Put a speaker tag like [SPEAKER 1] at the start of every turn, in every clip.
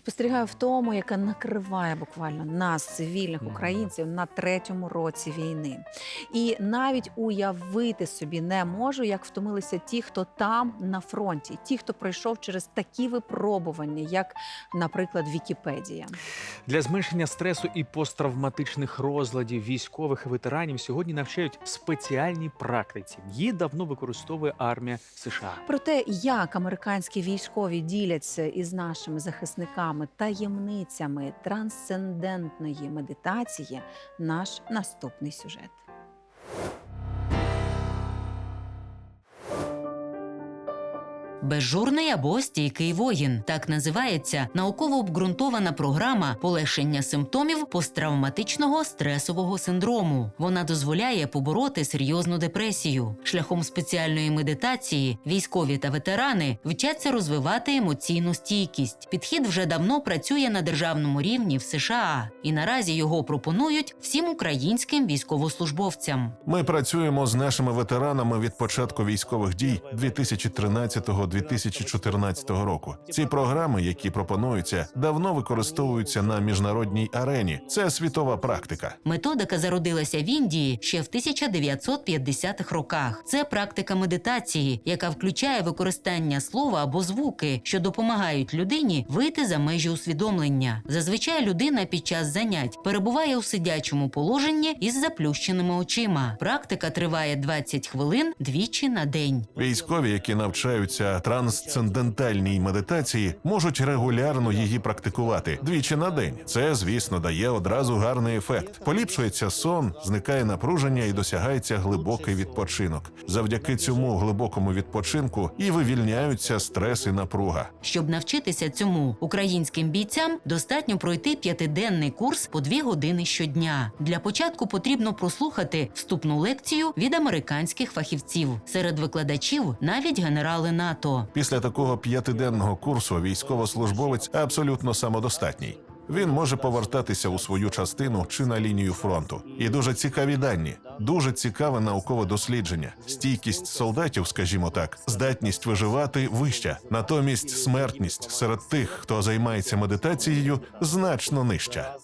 [SPEAKER 1] Спостерігаю в тому, яка накриває буквально нас, цивільних українців, на третьому році війни. І навіть уявити собі не можу, як втомилися ті, хто там на фронті, ті, хто пройшов через такі випробування, як, наприклад, Вікіпедія.
[SPEAKER 2] Для зменшення стресу і посттравматичних розладів військових і ветеранів сьогодні навчають спеціальній практиці. Її давно використовує армія США.
[SPEAKER 1] Про те, як американські військові діляться із нашими захисниками таємницями трансцендентної медитації, наш наступний сюжет.
[SPEAKER 3] Безжурний або стійкий воїн так називається науково обґрунтована програма полегшення симптомів посттравматичного стресового синдрому. Вона дозволяє побороти серйозну депресію. Шляхом спеціальної медитації військові та ветерани вчаться розвивати емоційну стійкість. Підхід вже давно працює на державному рівні в США, і наразі його пропонують всім українським військовослужбовцям.
[SPEAKER 4] Ми працюємо з нашими ветеранами від початку військових дій 2013-2014 року. Ці програми, які пропонуються, давно використовуються на міжнародній арені. Це світова практика.
[SPEAKER 3] Методика зародилася в Індії ще в 1950-х роках. Це практика медитації, яка включає використання слова або звуки, що допомагають людині вийти за межі усвідомлення. Зазвичай людина під час занять перебуває у сидячому положенні із заплющеними очима. Практика триває 20 хвилин двічі на день.
[SPEAKER 4] Військові, які навчаються трансцендентальній медитації, можуть регулярно її практикувати двічі на день. Це, звісно, дає одразу гарний ефект. Поліпшується сон, зникає напруження і досягається глибокий відпочинок. Завдяки цьому глибокому відпочинку і вивільняються стрес і напруга.
[SPEAKER 3] Щоб навчитися цьому українським бійцям, достатньо пройти п'ятиденний курс по дві години щодня. Для початку потрібно прослухати вступну лекцію від американських фахівців. Серед викладачів навіть генерали НАТО.
[SPEAKER 4] Після такого п'ятиденного курсу військовослужбовець абсолютно самодостатній. Він може повертатися у свою частину чи на лінію фронту. І дуже цікаві дані, дуже цікаве наукове дослідження. Стійкість солдатів, скажімо так, здатність виживати вища. Натомість смертність серед тих, хто займається медитацією, значно нижча.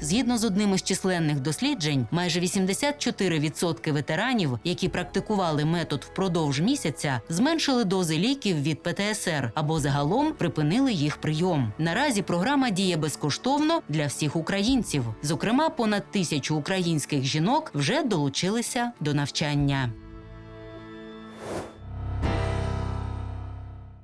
[SPEAKER 3] Згідно з одним із численних досліджень, майже 84% ветеранів, які практикували метод впродовж місяця, зменшили дози ліків від ПТСР або загалом припинили їх прийом. Наразі програма діє безкоштовно для всіх українців. Зокрема, понад тисячу українських жінок вже долучилися до навчання.